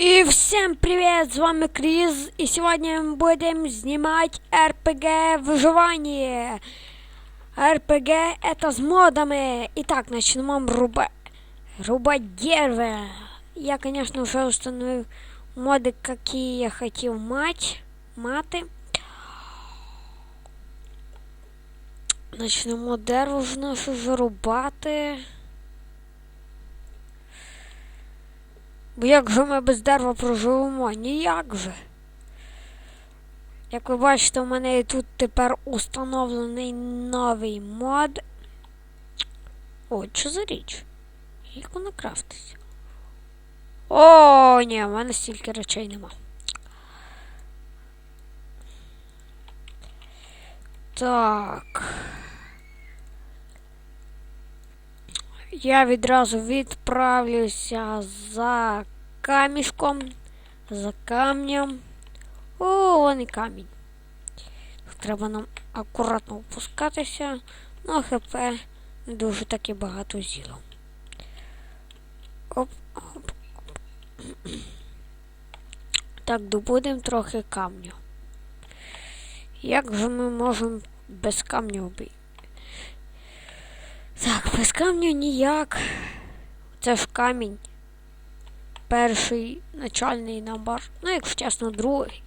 И всем привет, с вами Крис, и сегодня мы будем снимать РПГ выживание. РПГ это с модами. Итак, начнем рубать, рубать дерево. Я, конечно, уже установил моды, какие я хотел мать, маты. Начнемо дерево ж наше зарубати. Бо як же ми без дерева проживемо? Ніяк же. Як ви бачите, у мене тут тепер установлений новий мод. О, що за річ? Як вона крафтиться? О, ні, в мене стільки речей нема. Так. Я відразу відправлюся за камішком, за камнем. О, вон і камінь. Треба нам акуратно опускатися. Ну, ХП не дуже таки багато зіло. Оп, оп, оп. Так, добудемо трохи камню. Як же ми можемо без камню обійти? Без камню ніяк. Це ж камінь. Перший начальний набор. Ну, якщо чесно, другий.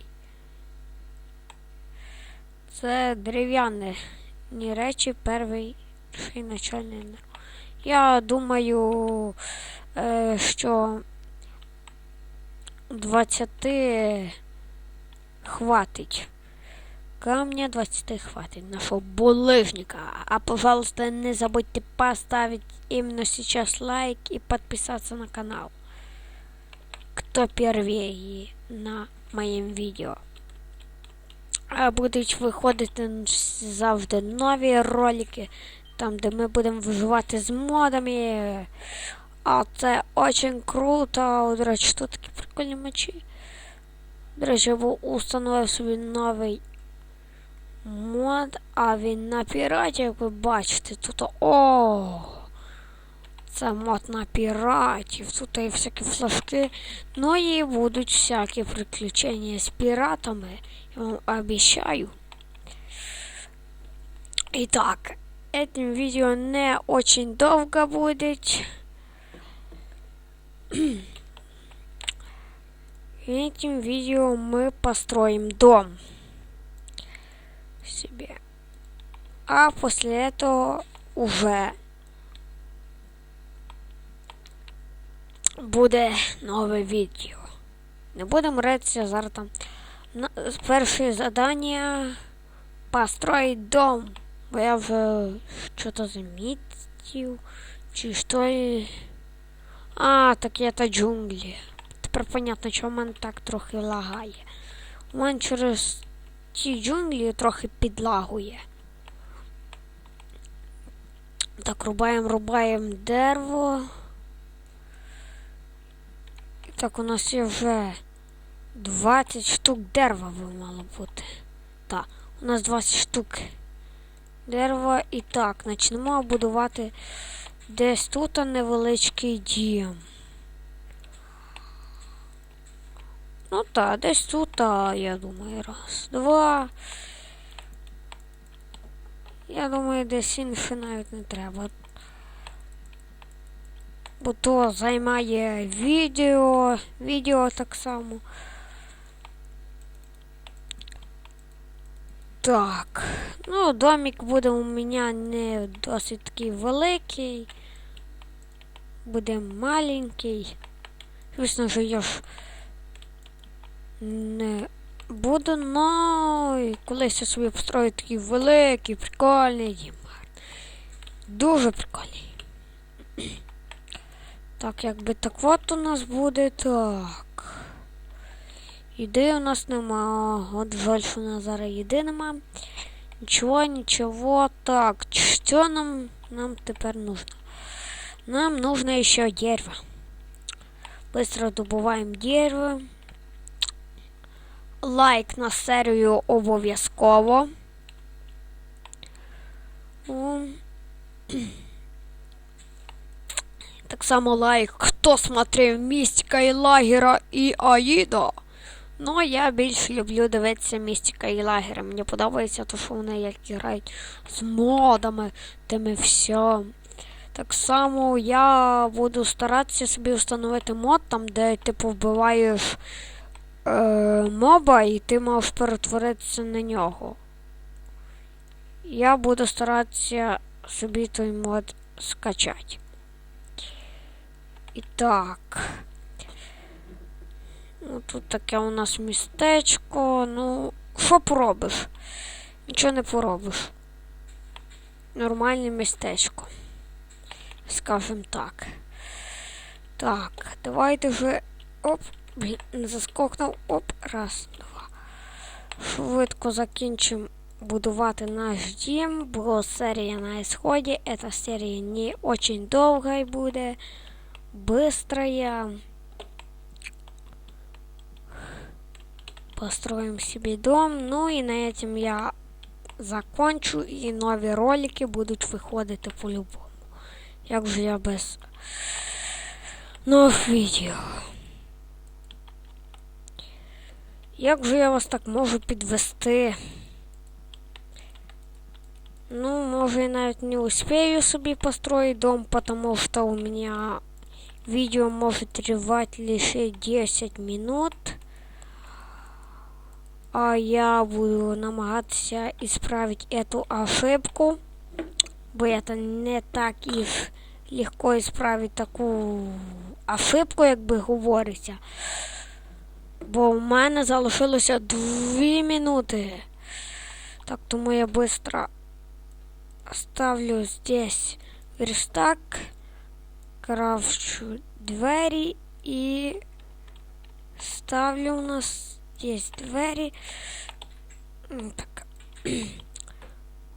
Це дерев'яні речі, перший начальний набор. Я думаю, е, що 20 хватить. Камня 20 хватит нашего булыжника. А пожалуйста, не забудьте поставить именно сейчас лайк и подписаться на канал. Кто первее на моем відео. А будуть виходити завжди нові ролики, там де ми будемо виживати з модами. А це очень круто. До речі, тут такі прикольні мечі. До речі, я установив собі новий мод, а він на піраті, як ви бачите, тут о! Це мод на піратів. Тут є всякі флажки. Ну і будуть всякі приключення з піратами. Я вам обіцяю. Итак, этим видео не очень долго будет. Этим видео мы построим дом Себе. А после этого уже буде нове відео. Не будемо ритися зараз там. Перше задання построить дом. Бо я вже що-то замітив. Чи що. А, так это джунглі. Тепер понятно, чому мене так трохи лагає. У мене через ті джунглі трохи підлагує. Так, рубаємо, рубаємо дерево. Так, у нас є вже 20 штук дерева би мало бути. Так, у нас 20 штук дерева. І так, почнемо будувати десь тут невеличкий дім. Ну так, десь тут, а, я думаю, раз, два. Я думаю, десь інше навіть не треба. Бо то займає відео, відео так само. Так, ну, домик буде у мене не досить такий великий. Буде маленький. Звісно що я ж не буду, но колись я собі построю такий великий, прикольний дім. Дуже прикольний. Так, якби так от у нас буде так. Їди у нас нема. От жаль, що у нас зараз їди нема. Нічого, нічого. Так, що нам нам тепер нужно? Нам нужно еще дерево. Быстро добуваем дерево лайк на серію обов'язково. Так само лайк, хто смотрів Містика і Лагера і Аїда. Ну, я більше люблю дивитися Містика і Лагера. Мені подобається, то, що вони як грають з модами, тими всьом. Так само я буду старатися собі встановити мод, там, де типу вбиваєш е, моба і ти можеш перетворитися на нього. Я буду старатися собі той мод скачати. І так. Ну, тут таке у нас містечко. Ну, що поробиш? Нічого не поробиш. Нормальне містечко. Скажем так. Так, давайте вже. Оп, блін, не заскокнув. Оп, раз, два. Швидко закінчимо будувати наш дім. Бо серія на исході. Эта серія не очень довга буде. Быстрая. Построим себе дом. Ну и на этом я закончу. І нові ролики будуть виходити по-любому. Як же я без нових відео? Як же я вас так можу підвести? Ну, може, я навіть не успею собі построить дом, потому что у меня видео может тривать лишь 10 минут. А я буду намагатися исправить эту ошибку. Бо это не так і ж легко исправить таку ошибку, як би говориться. Бо в мене залишилося 2 минути. Так, тому я быстро ставлю здесь верстак, крафчу двері і ставлю у нас здесь двері. Так.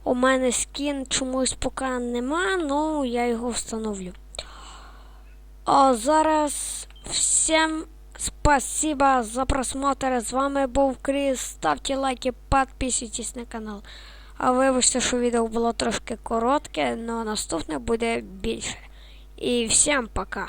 У мене скін чомусь поки нема, ну я його встановлю. А зараз всім спасибо за просмотр. З вами був Кріс. Ставте лайки, підписуйтесь на канал. А вибачте, що відео було трошки коротке, але наступне буде більше. І всім пока.